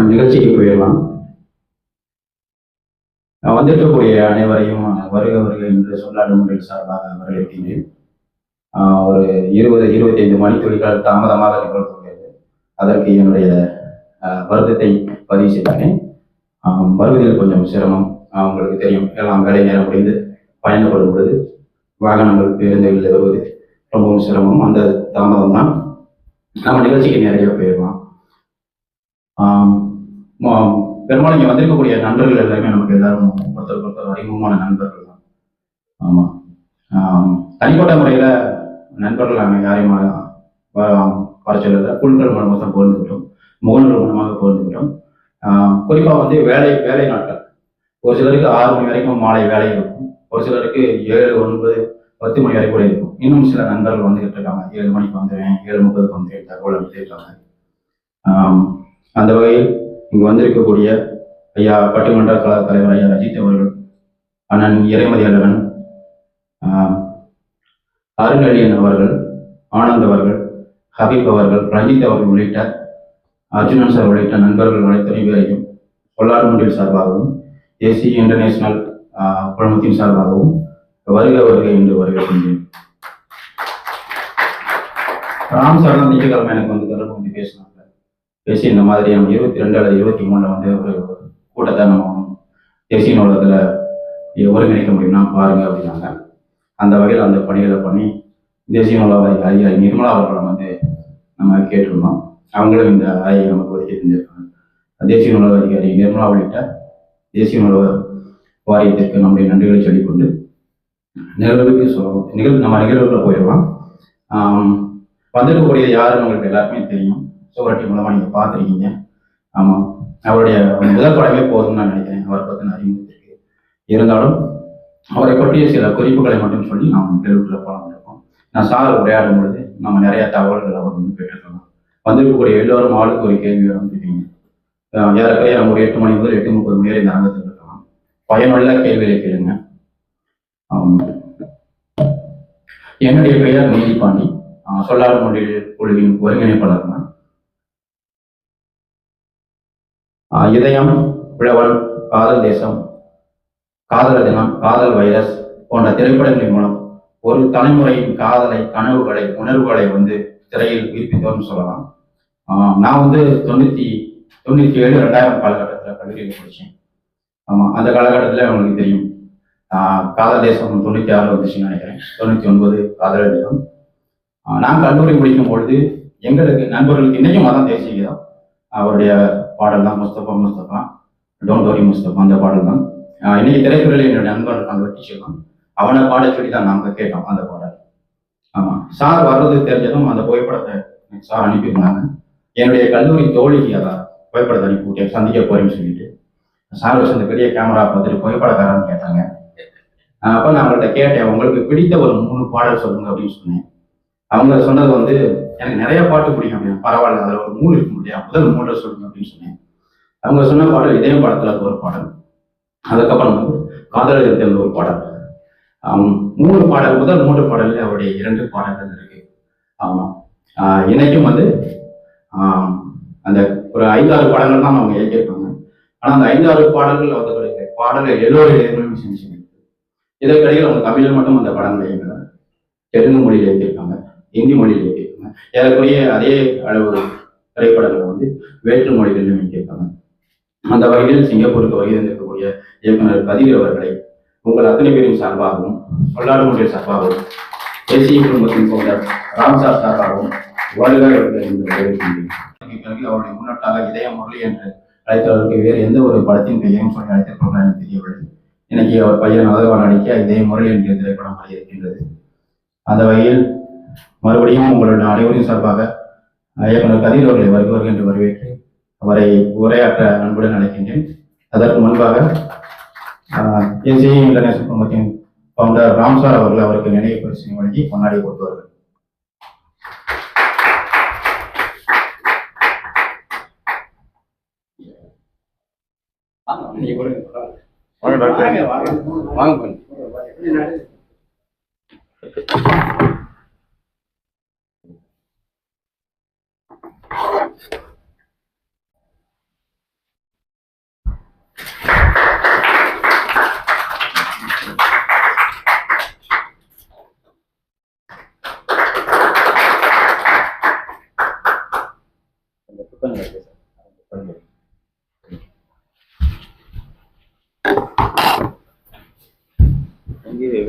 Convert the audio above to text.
நம் நிகழ்ச்சிக்கு போயிடலாம். நான் வந்திருக்கக்கூடிய அனைவரையும் வருக வருக என்று சொல்லாடும் முறையில் சார்பாக வரவேற்கின்றேன் ஒரு இருபது இருபத்தி ஐந்து மணித்துளிகள் தாமதமாக நிகழ்த்துகிறது அதற்கு என்னுடைய வருத்தத்தை பதிவு செய்கிறேன். வருவதில் கொஞ்சம் சிரமம் அவங்களுக்கு உங்களுக்கு தெரியும். எல்லாம் வேலை நேரம் முடிந்து பயணப்படும் பொழுது வாகனங்கள் பேருந்துகளில் வருவது ரொம்பவும் சிரமம். அந்த தாமதம் தான் நம்ம நிகழ்ச்சிக்கு நேரடியாக போயிடலாம். பெரும்பாலும் இங்கே வந்திருக்கக்கூடிய நண்பர்கள் எல்லாமே நமக்கு எல்லாரும் ஒருத்தர் ஒருத்தர் அறிமுகமான நண்பர்கள் தான். ஆமாம் தனிப்பட்ட முறையில் நண்பர்கள் நாங்கள் யாரையும் வ- வர சொல்லல. குழுக்கள் மூலமாக தான் போர்ந்துக்கிட்டோம் முகநூல் மூலமாக போர்ந்துக்கிட்டோம் குறிப்பாக வந்து வேலை வேலை நாட்கள். ஒரு சிலருக்கு ஆறு மணி வரைக்கும் மாலை வேலை இருக்கும். ஒரு சிலருக்கு ஏழு ஒன்பது பத்து மணி வரைக்கும் கூட இருக்கும். இன்னும் சில நண்பர்கள் வந்துகிட்டு இருக்காங்க. ஏழு மணிக்கு வந்துடுவேன் ஏழு முப்பதுக்கு வந்து தகவல் அனுப்பியிருக்காங்க இருக்காங்க அந்த வகையில் இங்கு வந்திருக்கக்கூடிய ஐயா பட்டிமன்ற கழக தலைவர் ஐயா ரஜித் அவர்கள் அண்ணன் இறைமதி அல்லவன் ஆம், அவர்கள் ஆனந்த் அவர்கள் ஹபீப் அவர்கள் ரஞ்சித் அவர்கள் உள்ளிட்ட அர்ஜுனன் சார் உள்ளிட்ட நண்பர்கள் அனைத்து பேரையும் பொள்ளாடு மண்டில் சார்பாகவும் ஏசி இன்டர்நேஷனல் குழுமத்தின் சார்பாகவும் வருக வருக என்று வரவேற்கின்றேன். ராம் சார் தான் எனக்கு வந்து தொடர்பு கொண்டு பேசினாங்க பேசி இந்த மாதிரி நம்ம இருபத்தி ரெண்டு அல்லது இருபத்தி மூணுல வந்து ஒரு கூட்டத்தை நம்ம தேசிய நூலகத்தில் ஒருங்கிணைக்க முடியும்னா பாருங்க அப்படின்னாங்க. அந்த வகையில் அந்த பணிகளை பண்ணி தேசிய நூலக அதிகாரி நிர்மலா அவர்களை வந்து நம்ம கேட்டிருந்தோம். அவங்களும் இந்த அறையை நமக்கு ஒதுக்கி செஞ்சிருக்காங்க தேசிய நூலக அதிகாரி நிர்மலா உள்ளிட்ட தேசிய நூலக வாரியத்திற்கு நம்முடைய நன்றிகளை சொல்லிக்கொண்டு நிகழ்வுக்கு சொல்லுவோம் நிகழ்வு நம்ம நிகழ்வுக்குள்ள போயிடலாம். வந்திருக்கக்கூடிய யாருன்னு உங்களுக்கு எல்லாருக்குமே தெரியும். சுவரட்டி மூலமா நீங்க பார்த்துருக்கீங்க. ஆமா. அவருடைய முதல் படமே போதும்னு நான் நினைக்கிறேன். அவரை பத்தின அறிமுகத்திற்கு இருந்தாலும் அவரை பற்றிய சில குறிப்புகளை மட்டும் சொல்லி நாம் தெருவுக்குள்ள போலாம் இருக்கோம். நான் சார் உரையாடும் பொழுது நம்ம நிறைய தகவல்கள் அவர் வந்து பெற்றுக்கலாம் வந்திருக்கக்கூடிய எல்லோரும் ஆளுக்கு ஒரு கேள்வி வந்துருக்கீங்க ஆஹ் ஏறக்குறைய நம்ம ஒரு எட்டு மணி முதல் எட்டு முப்பது மணி வரை இந்த அரங்கத்தில் இருக்கலாம். பயனுள்ள கேள்விகளை கேளுங்க. என்னுடைய பெயர் நீதிபாண்டி ஆஹ் சொல்லாடு மொழியில் குழுவின் ஒருங்கிணைப்பாளர் தான். இதயம் உழவன் காதல் தேசம் காதல் தினம் காதல் வைரஸ் போன்ற திரைப்படங்களின் மூலம் ஒரு தலைமுறையின் காதலை கனவுகளை உணர்வுகளை வந்து திரையில் உயிர்ப்பித்தோம்னு சொல்லலாம். நான் வந்து தொண்ணூத்தி தொண்ணூத்தி ஏழு ரெண்டாயிரம் காலகட்டத்தில் கல்லூரியில் படித்தேன் ஆமாம் அந்த காலகட்டத்தில் உங்களுக்கு தெரியும். காதல் தேசம் தொண்ணூற்றி ஆறு வந்துச்சுன்னு நினைக்கிறேன். தொண்ணூற்றி ஒன்பது காதல் தினம் நான் கல்லூரி முடிக்கும் பொழுது எங்களுக்கு நண்பர்களுக்கு இன்னைக்கும் மதம் தேசிய கீதம். அவருடைய பாடல் தான் முஸ்தபா முஸ்தபா. டோன்ட் வரி முஸ்தபா அந்த பாடல் தான் இன்னைக்கு திரைத்துறையில் என்னுடைய நண்பர் இருக்காங்க வெட்டி செல்வம் அவனை பாட சொல்லி தான் நாங்கள் கேட்டோம் அந்த பாடல். ஆமா சார் வர்றது தெரிஞ்சதும் அந்த புகைப்படத்தை சார் அனுப்பியிருந்தாங்க. என்னுடைய கல்லூரி தோழிக்கு அதான் புகைப்படத்தை அனுப்பி விட்டேன் சந்திக்க போறேன்னு சொல்லிட்டு. சார் வச்சு அந்த பெரிய கேமரா பார்த்துட்டு புகைப்படக்காரன்னு கேட்டாங்க. அப்போ அப்ப நான் அவங்கள்ட்ட கேட்டேன் உங்களுக்கு பிடித்த ஒரு மூணு பாடல் சொல்லுங்க அப்படின்னு சொன்னேன். அவங்க சொன்னது வந்து எனக்கு நிறைய பாட்டு பிடிக்கும் அப்படின்னு பரவாயில்ல அதில் ஒரு மூணு இருக்க முடியாது முதல் மூணு சொல்லுங்க. அப்படின்னு சொன்னேன் அவங்க சொன்ன பாடல் இதே படத்துல ஒரு பாடல். அதுக்கப்புறம் வந்து காதல் இருக்கிறது ஒரு பாடல். மூணு பாடல் முதல் மூன்று பாடல்ல அவருடைய இரண்டு பாடல்கள் இருக்கு. ஆமா. ஆஹ் வந்து அந்த ஒரு ஐந்தாறு பாடங்கள் தான் அவங்க இயக்கியிருப்பாங்க ஆனா அந்த ஐந்தாறு பாடல்கள் அவர்களுடைய பாடல்கள் எல்லோரும் எழுதணும்னு செஞ்சு இதற்கிடையில் அவங்க தமிழில் மட்டும் அந்த படங்களை இயங்குறாங்க தெலுங்கு மொழியில் இயக்கியிருக்காங்க. இந்தி மொழியில் இயக்கியிருக்காங்க. ஏறக்குறைய அதே அளவு திரைப்படங்கள் வந்து வேற்று மொழிகளிலும் இயக்கியிருக்காங்க அந்த வகையில் சிங்கப்பூருக்கு வருகை தந்திருக்கக்கூடிய இயக்குனர் கதிர் அவர்களை உங்கள் அத்தனை பேரின் சார்பாகவும் சொல்லாடு மொழியின் சார்பாகவும் தேசிய குடும்பத்தின் போன்ற ராம்சார் சார்பாகவும் வருக வரவேற்கின்றேன். அவருடைய முன்னோட்டாக இதய முரளி என்று அழைத்தவருக்கு வேறு எந்த ஒரு படத்தின் பெயரும் சொல்லி அழைத்திருப்பார்கள் எனக்கு தெரியவில்லை. இன்னைக்கு அவர் பையன் அதர்வான் அடிக்க இதய முரளி என்கிற திரைப்படம் இருக்கின்றது. அந்த வகையில் மறுபடியும் உங்களுடைய அனைவரின் சார்பாக இயக்குனர் கதிர் அவர்களை வருகிறவர்கள் என்று வரவேற்று அவரை உரையாற்ற அன்புடன் அழைக்கின்றேன். அதற்கு முன்பாக எஸ்ஏ இன்டர்நேஷனல் குழுமத்தின் ஃபவுண்டர் ராம்சார் அவர்கள் அவருக்கு நினைவு பரிசு வழங்கி கொண்டாடி கொடுத்துவார்கள் வாங்க டாக்டர். வாங்க.